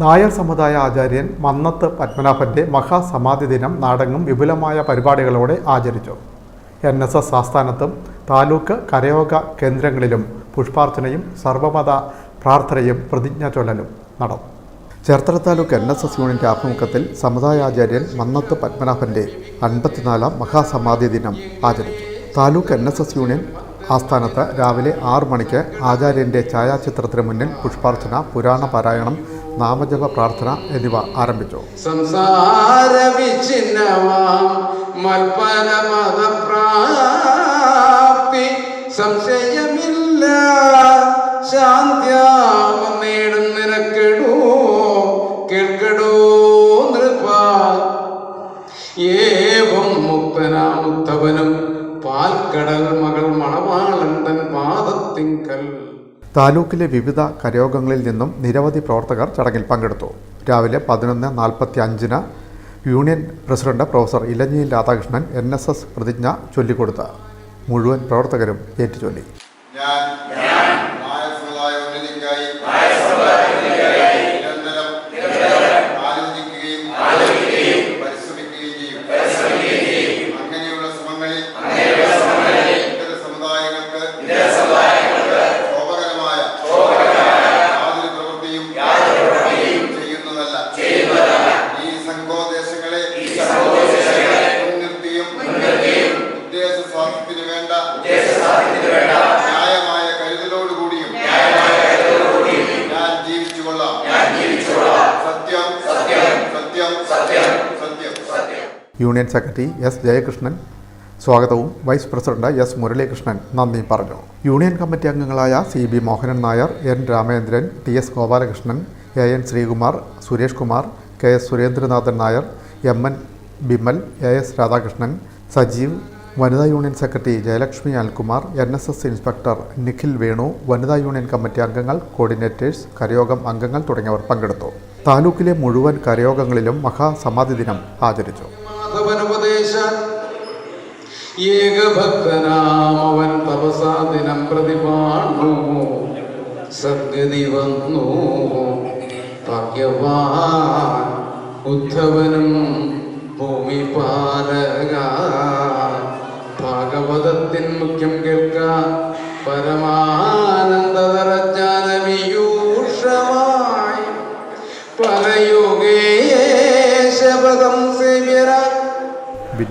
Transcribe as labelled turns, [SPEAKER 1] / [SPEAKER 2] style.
[SPEAKER 1] നായർ സമുദായ ആചാര്യൻ മന്നത്ത് പത്മനാഭന്റെ മഹാസമാധി ദിനം നാടങ്ങും വിപുലമായ പരിപാടികളോടെ ആചരിച്ചു. എൻ എസ് എസ് ആസ്ഥാനത്തും താലൂക്ക് കരയോഗ കേന്ദ്രങ്ങളിലും പുഷ്പാർച്ചനയും സർവമത പ്രാർത്ഥനയും പ്രതിജ്ഞാ ചൊല്ലലും നടന്നു. Cherthala taluk N S S unit ആഭിമുഖ്യത്തിൽ സമുദായാചാര്യൻ മന്നത്ത് പത്മനാഭന്റെ അൻപത്തിനാലാം മഹാസമാധി ദിനം ആചരിച്ചു. Taluk N S S union ആസ്ഥാനത്ത് രാവിലെ ആറ് മണിക്ക് ആചാര്യന്റെ ഛായാചിത്രത്തിന് മുന്നിൽ പുഷ്പാർച്ചന പുരാണ പാരായണം നാമജപ പ്രാർത്ഥന എന്നിവ ആരംഭിച്ചു.
[SPEAKER 2] സംസാര മതപ്രാപ്തി സംശയമില്ല മുക്തനാമുത്തവനും പാൽക്കടൽ മകൾ മണവാളണ്ടൻ പാദത്തിങ്കൽ.
[SPEAKER 1] താലൂക്കിലെ വിവിധ കരയോഗങ്ങളിൽ നിന്നും നിരവധി പ്രവർത്തകർ ചടങ്ങിൽ പങ്കെടുത്തു. രാവിലെ പതിനൊന്ന് നാൽപ്പത്തി അഞ്ചിന് union president professor Elanji Radhakrishnan N S S പ്രതിജ്ഞ ചൊല്ലിക്കൊടുത്ത മുഴുവൻ പ്രവർത്തകരും ഏറ്റുചൊല്ലി.
[SPEAKER 3] പരിശ്രമിക്കുകയും ചെയ്യും. അങ്ങനെയുള്ള ശ്രമങ്ങളിൽ ഞാൻ സത്യം സത്യം സത്യം സത്യം സത്യം.
[SPEAKER 1] Union secretary S Jayakrishnan. സ്വാഗതവും വൈസ് പ്രസിഡന്റ് എസ് മുരളീകൃഷ്ണൻ. നന്ദി പറഞ്ഞു. യൂണിയൻ കമ്മിറ്റി അംഗങ്ങളായ C B Mohanan Nair N Ramendran T S Gopalakrishnan A N Sreekumar Suresh Kumar K S Surendranathan Nair M N Bimal A S Radhakrishnan Sajeev വനിതാ union secretary Jayalakshmi Alkumar N S S inspector Nikhil Venu വനിതാ union committee അംഗങ്ങൾ coordinators കരയോഗം അംഗങ്ങൾ തുടങ്ങിയവർ പങ്കെടുത്തു. താലൂക്കിലെ മുഴുവൻ കരയോഗങ്ങളിലും മഹാസമാധി ദിനം ആചരിച്ചു.
[SPEAKER 2] ഏകഭക്തനാമവൻ തപസാദിനം പ്രതിപാണു വന്നു ഭാഗ്യവാൻ ഭൂമി മുഖ്യം കേൾക്ക. മുഖ്യം കേൾക്കാൻ പരമാനന്ദതരജ്ഞാനവിയൂഷമായി പരയുഗേശപദം സേവ്യരാ.
[SPEAKER 1] ബിൻ